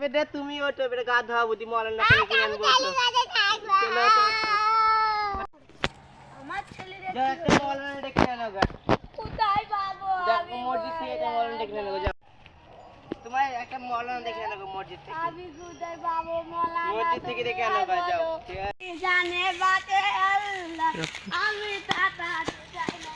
বেটা তুমি ওটো বেটা গা ধোয়া বুঝি মরার না করে কিনে আনবো তো চলো তো আমার ছেলে রে একটা মরার ডেকে আনো গা কোথায় বাবু আমি মসজিদ থেকে মরার ডেকে আনো গা তোমার একটা মরণ দেখে আনো মসজিদ থেকে। আমি কোথায় পাবো মলানা মসজিদ থেকে ডেকে আনো গা যাও। জানে বাতে আল্লাহ আমি তাতা চাই না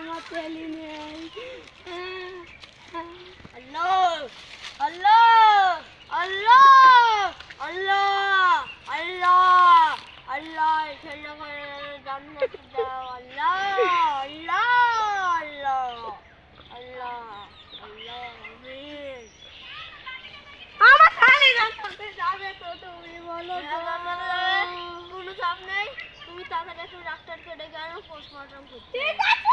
আমার দেখি ছেলে নেই। আল্লাহ আল্লাহ আল্লাহ আল্লাহ আল্লাহ আল্লাহ ছেলে জান্নাত দাও আল্লাহ আল্লাহ আল্লাহ আল্লাহ আল্লাহ আমার খালি রাস্তাতে যাবে তো তুমি বলো কোনো চাপ নেই তুমি তাড়াতাড়ি একটু ডাক্তারকে ডেকে আনো পোস্টমর্টম করতে ঠিক আছে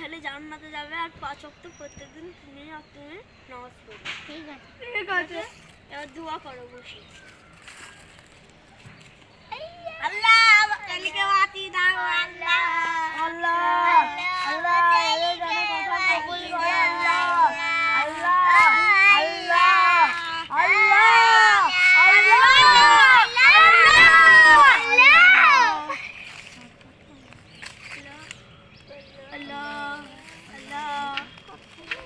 ছেলে জান্নাতে যাবে আর পাঁচ অক্ট প্রত্যেকদিন তুমি আর তুমি নামাজ পড়বে। ঠিক আছে। ঠিক আছে। এবার দোয়া করো বসে।